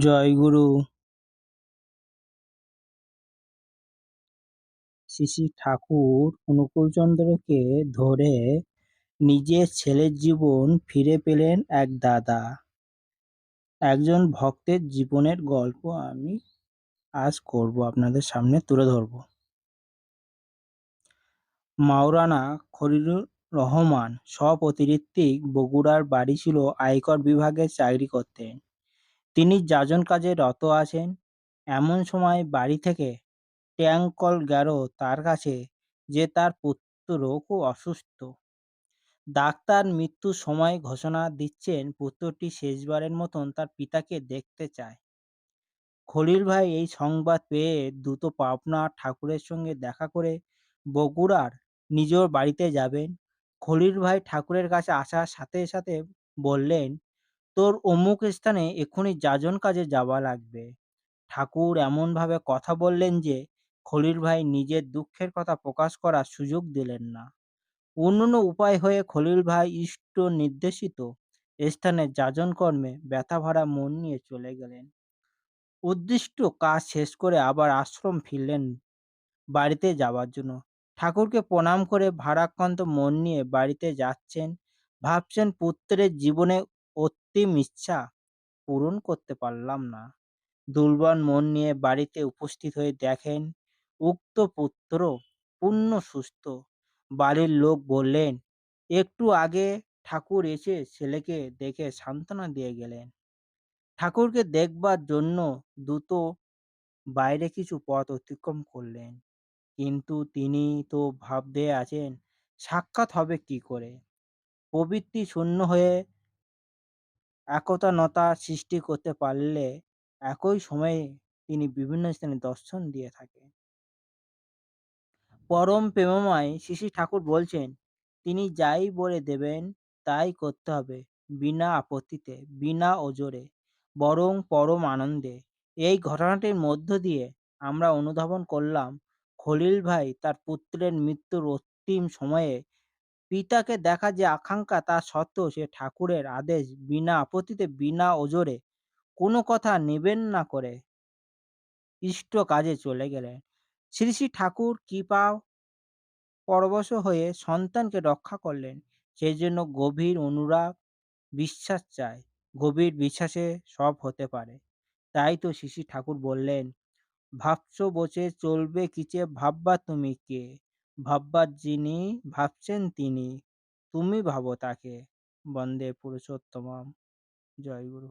জয়গুরু শ্রী ঠাকুর অনুকূলচন্দ্রকে ধরে নিজের ছেলের জীবন ফিরে পেলেন এক দাদা। একজন ভক্তের জীবনের গল্প আমি আজ করব, আপনাদের সামনে তুলে ধরব। মাওরানা খলিলুর রহমান সপরিত্রিক বগুড়ার বাড়ি ছিল আয়কর বিভাগে চাকরি করতেন। তিনি যাজন কাজে রত আছেন। এমন সময় বাড়ি থেকে ট্যাঙ্ক কল গেল তার কাছে যে তার পুত্র খুব অসুস্থ। ডাক্তার মৃত্যুর সময় ঘোষণা দিচ্ছেন পুত্রটি শেষবারের মতন তার পিতাকে দেখতে চায়। খলিল ভাই এই সংবাদ পেয়ে দ্রুত পাবনা ঠাকুরের সঙ্গে দেখা করে বগুড়ার নিজের বাড়িতে যাবেন। খলিল ভাই ঠাকুরের কাছে আসার সাথে সাথে বললেন তোর অমুক স্থানে এক্ষুনি যাজন কাজে যাওয়া লাগবে। ঠাকুর এমনভাবে কথা বললেন যে, খলিল ভাই নিজের দুঃখের কথা প্রকাশ করার সুযোগ দিলেন না। অন্যান্য উপায় হয়ে খলিল ভাই ইষ্ট নির্দেশিত স্থানে যাজন কর্মে ব্যথা ভরা মন নিয়ে চলে গেলেন। উদ্দিষ্ট কাজ শেষ করে আবার আশ্রম ফিরলেন বাড়িতে যাওয়ার জন্য। ঠাকুরকে প্রণাম করে ভারাক্রান্ত মন নিয়ে বাড়িতে যাচ্ছেন। ভাবছেন পুত্রের জীবনে অন্তিম ইচ্ছা পূরণ করতে পারলাম না। দুর্বল মন নিয়ে বাড়িতে উপস্থিত হয়ে দেখেন, উক্ত পুত্র পূর্ণ সুস্থ। বাড়ির লোক বললেন, একটু আগে ঠাকুর এসে ছেলেকে দেখে সান্ত্বনা দিয়ে গেলেন। ঠাকুরকে দেখবার জন্য দ্রুত বাইরে কিছু পথ অতিক্রম করলেন। কিন্তু তিনি তো ভাবতে আছেন, সাক্ষাৎ হবে কি করে? প্রবৃত্তি শূন্য হয়ে একতানতা সৃষ্টি করতে পারলে একই সময়ে তিনি বিভিন্ন স্থানে দর্শন দিয়ে থাকেন। পরম প্রেমময় শ্রী ঠাকুর বলছেন, তিনি যাই বলে দেবেন, তাই করতে হবে, বিনা আপত্তিতে, বিনা ওজরে, বরং পরম আনন্দে। এই ঘটনাটির মধ্য দিয়ে আমরা অনুধাবন করলাম, খলিল ভাই তার পুত্রের মৃত্যুর অন্তিম সময়ে পিতাকে দেখা যে আকাঙ্ক্ষা, তা সত্ত্বেও সে ঠাকুরের আদেশ বিনা আপত্তিতে, বিনা ওজরে কোনো কথা নেবেন না করে ইষ্ট কাজে চলে গেলেন। শ্রী শ্রী ঠাকুর কৃপা পরবশ হয়ে সন্তানকে রক্ষা করলেন। সেই জন্য গভীর অনুরাগ, বিশ্বাস চায় গভীর বিশ্বাসে সব হতে পারে। তাই তো শ্রী ঠাকুর বললেন, ভাবছ বসে চলবে কিচে, ভাববা তুমি কে? ভাববার যিনি ভাবছেন তিনি তুমি ভাবো তাকে। বন্দে পুরুষোত্তমম। জয় গুরু।